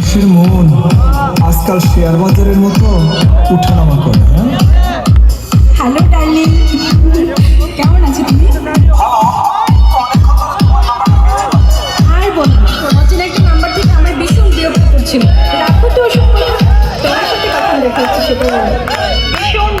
মানুষের মন আজকাল শেয়ার বাজারের মতো উঠানামা করে হ্যাঁ? হ্যালো ডার্লিং কেমন আছো তুমি? আর সেটা ভীষণ